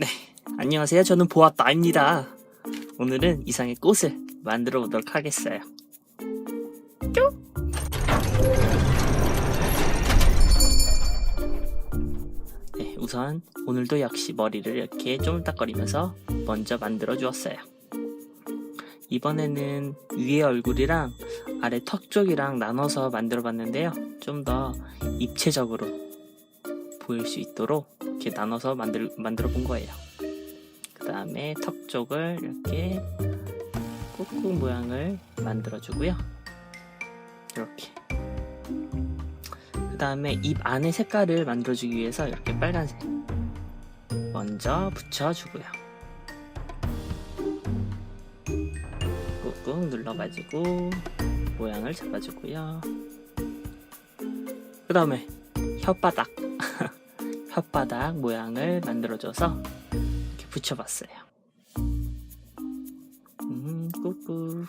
네, 안녕하세요. 저는 보아따입니다. 오늘은 이상의 꽃을 만들어 보도록 하겠어요. 뾰! 네, 우선 오늘도 역시 머리를 이렇게 쪼물딱거리면서 먼저 만들어 주었어요. 이번에는 위에 얼굴이랑 아래 턱 쪽이랑 나눠서 만들어 봤는데요. 좀 더 입체적으로 보일 수 있도록 이렇게 나눠서 만들, 만들어 본 거예요. 그 다음에 턱 쪽을 이렇게 꾹꾹 모양을 만들어 주고요. 이렇게. 그 다음에 입 안에 색깔을 만들어 주기 위해서 이렇게 빨간색 먼저 붙여 주고요. 꾹꾹 눌러가지고 모양을 잡아주고요. 그 다음에 혓바닥 혓바닥 모양을 만들어줘서 이렇게 붙여봤어요. 음, 꾹꾹.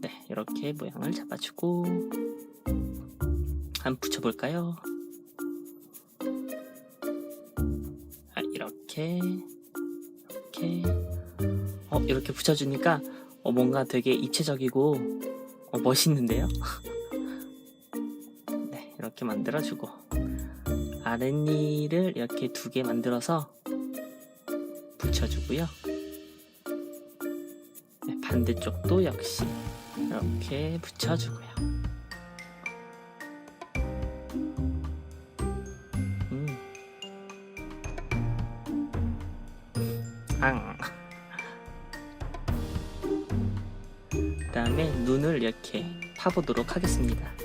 네, 이렇게 모양을 잡아주고 한번 붙여볼까요? 아, 이렇게 이렇게 어 이렇게 붙여주니까 어, 뭔가 되게 입체적이고 어, 멋있는데요? 네, 이렇게 만들어주고 아랫니를 이렇게 두 개 만들어서 붙여주고요. 네, 반대쪽도 역시 이렇게 붙여주고요. 음. 앙. 그 다음에 눈을 이렇게 파보도록 하겠습니다.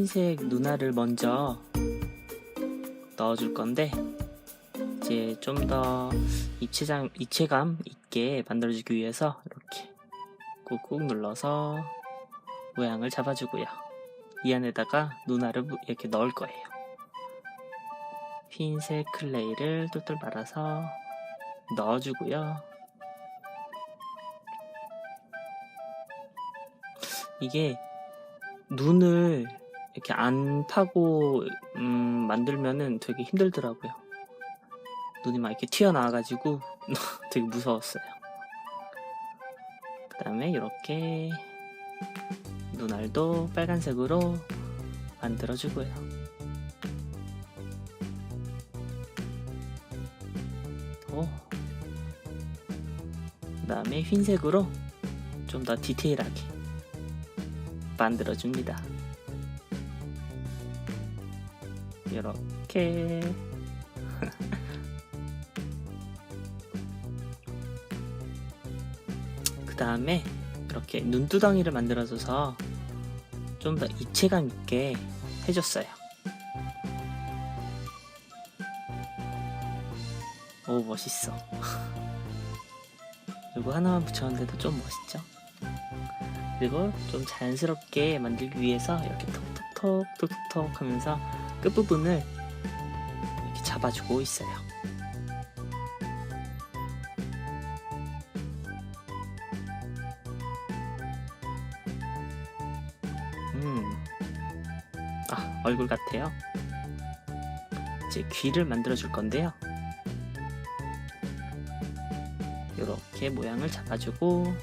흰색 눈알을 먼저 넣어줄 건데 이제 좀 더 입체감, 입체감 있게 만들어주기 위해서 이렇게 꾹꾹 눌러서 모양을 잡아주고요. 이 안에다가 무- 이렇게 넣을 거예요. 흰색 클레이를 똘똘 말아서 넣어주고요. 이게 눈을 이렇게 안 파고 음, 만들면은 되게 힘들더라고요. 눈이 막 이렇게 튀어나와가지고 되게 무서웠어요. 그 다음에 이렇게 눈알도 빨간색으로 만들어주고요. 오. 그 다음에 흰색으로 좀 더 디테일하게 만들어줍니다. 이렇게 그 다음에 이렇게 눈두덩이를 만들어줘서 좀 더 입체감 있게 해줬어요. 오 멋있어. 이거 하나만 붙였는데도 좀 멋있죠? 그리고 좀 자연스럽게 만들기 위해서 이렇게 톡톡톡 톡톡톡 하면서 끝부분을 이렇게 잡아주고 있어요. 음, 아, 얼굴 같아요. 이제 귀를 만들어 줄 건데요. 이렇게 모양을 잡아주고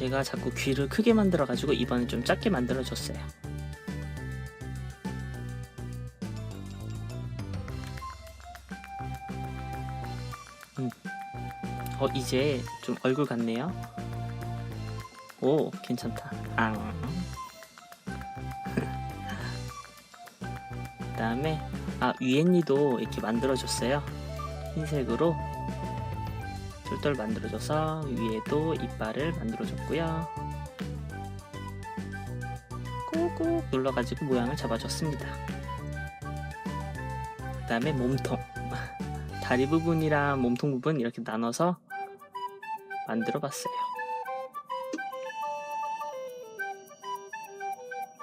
제가 자꾸 귀를 크게 만들어가지고 이번엔 좀 작게 만들어줬어요. 음. 어, 이제 좀 얼굴 같네요. 오, 괜찮다. 앙. 그 다음에, 아, 위엔니도 이렇게 만들어줬어요. 흰색으로 똘똘 만들어줘서 위에도 이빨을 만들어줬고요. 꾹꾹 눌러가지고 모양을 잡아줬습니다. 그 다음에 몸통. 다리 부분이랑 몸통 부분 이렇게 나눠서 만들어 봤어요.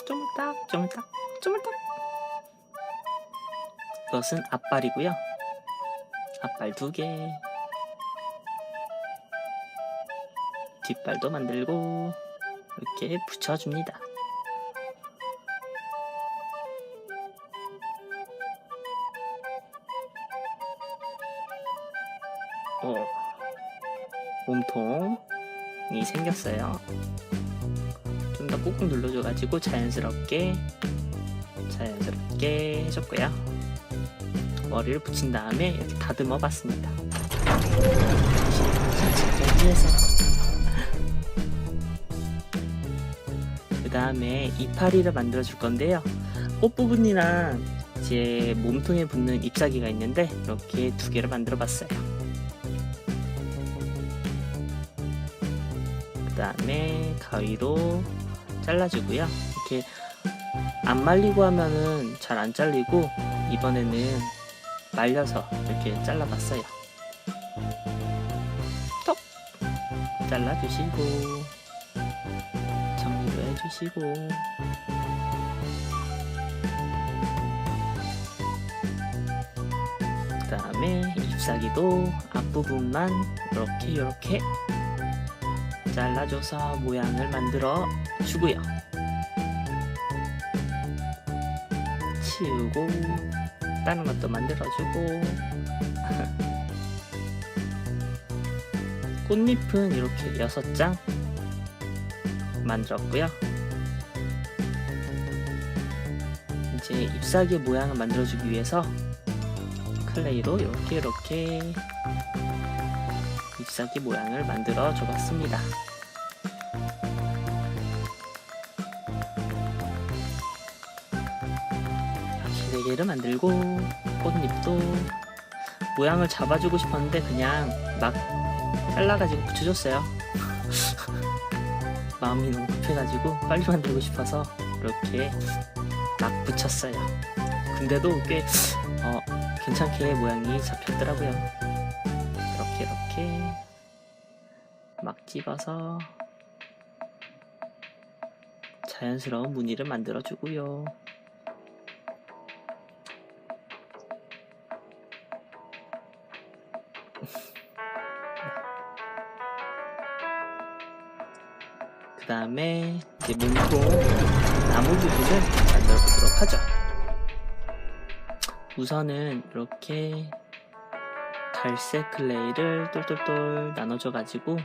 쪼물딱, 쪼물딱, 쪼물딱. 이것은 앞발이고요. 앞발 두 개. 뒷발도 만들고 이렇게 붙여줍니다. 오, 몸통이 생겼어요. 좀 더 꾹꾹 눌러줘가지고 자연스럽게 자연스럽게 해줬고요. 머리를 붙인 다음에 이렇게 다듬어 봤습니다. 잘 펴주세요. 그 다음에 이파리를 만들어 줄 건데요. 꽃 부분이랑 이제 몸통에 붙는 잎사귀가 있는데 이렇게 두 개를 만들어 봤어요. 그 다음에 가위로 잘라주고요. 이렇게 안 말리고 하면은 잘 안 잘리고 이번에는 말려서 이렇게 잘라봤어요. 톡 잘라주시고 해주시고 그 다음에 잎사귀도 앞부분만 이렇게 이렇게 잘라줘서 모양을 만들어 주고요. 치우고 다른 것도 만들어주고 꽃잎은 이렇게 여섯 장 만들었고요. 제 잎사귀 모양을 만들어주기 위해서 클레이로 이렇게 이렇게 잎사귀 모양을 만들어 줘봤습니다. 이렇게 네 개를 만들고 꽃잎도 모양을 잡아주고 싶었는데 그냥 막 잘라가지고 붙여줬어요. 마음이 너무 급해가지고 빨리 만들고 싶어서 이렇게 막 붙였어요. 근데도 꽤 어, 괜찮게 모양이 잡혔더라고요. 이렇게 이렇게 막 집어서 자연스러운 무늬를 만들어주고요. 그 다음에 이제 몸통 나무 부분을 만들어 보도록 하죠. 우선은 이렇게 갈색 클레이를 똘똘똘 나눠줘 가지고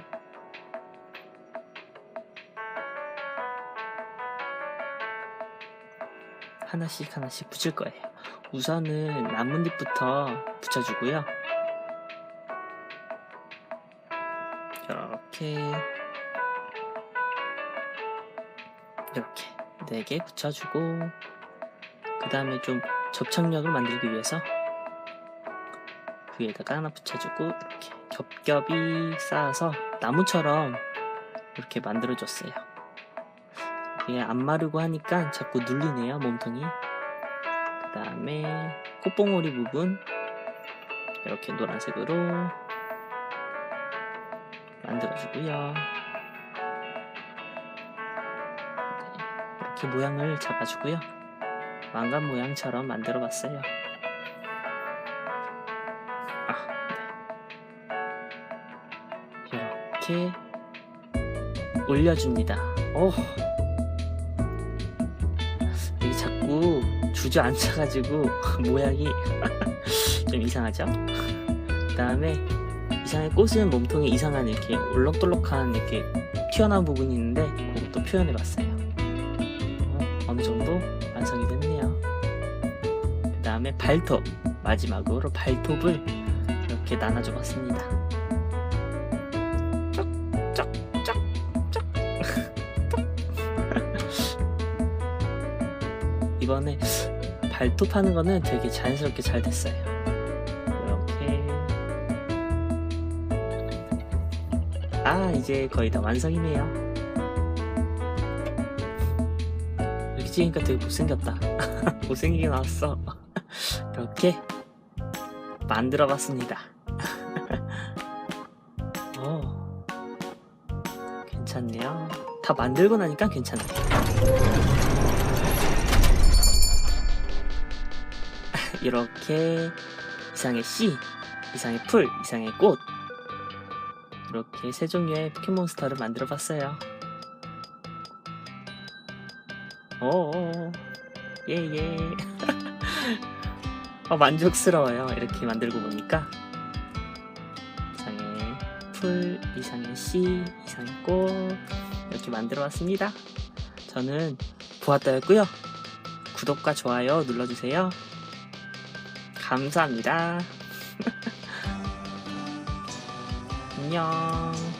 하나씩 하나씩 붙일 거예요. 우선은 나뭇잎부터 붙여주고요. 이렇게 이렇게 네개 붙여주고 그 다음에 좀 접착력을 만들기 위해서 위에다가 하나 붙여주고 이렇게 겹겹이 쌓아서 나무처럼 이렇게 만들어줬어요. 이게 안 마르고 하니까 자꾸 눌리네요 몸통이. 그 다음에 콧봉오리 부분 이렇게 노란색으로 만들어주고요. 이렇게 모양을 잡아주고요. 왕관 모양처럼 만들어 봤어요. 아, 네. 이렇게 올려줍니다. 오, 이게 자꾸 주저앉아가지고 모양이 좀 이상하죠? 그 다음에 이상하게 꽃은 몸통에 이상한 이렇게 올록돌록한 이렇게 튀어나온 부분이 있는데 그것도 표현해봤어요. 어, 어느 정도 완성이 됐네요. 그 다음에 발톱 마지막으로 발톱을 이렇게 나눠줘 봤습니다. 쩍쩍쩍쩍 이번에 발톱 하는 거는 되게 자연스럽게 잘 됐어요. 이렇게 아 이제 거의 다 완성이네요. 찍으니까 되게 못생겼다. 못생기게 나왔어. 이렇게 만들어 봤습니다. 어, 괜찮네요. 다 만들고 나니까 괜찮네요. 이렇게 이상의 씨, 이상의 풀, 이상의 꽃 이렇게 세 종류의 포켓몬스터를 만들어 봤어요. 오, 예 예. 어, 만족스러워요. 이렇게 만들고 보니까. 자, 풀, 이상의 씨, 이상의 꽃 이렇게 만들어 왔습니다. 저는 보았다였고요. 구독과 좋아요 눌러주세요. 감사합니다. 안녕.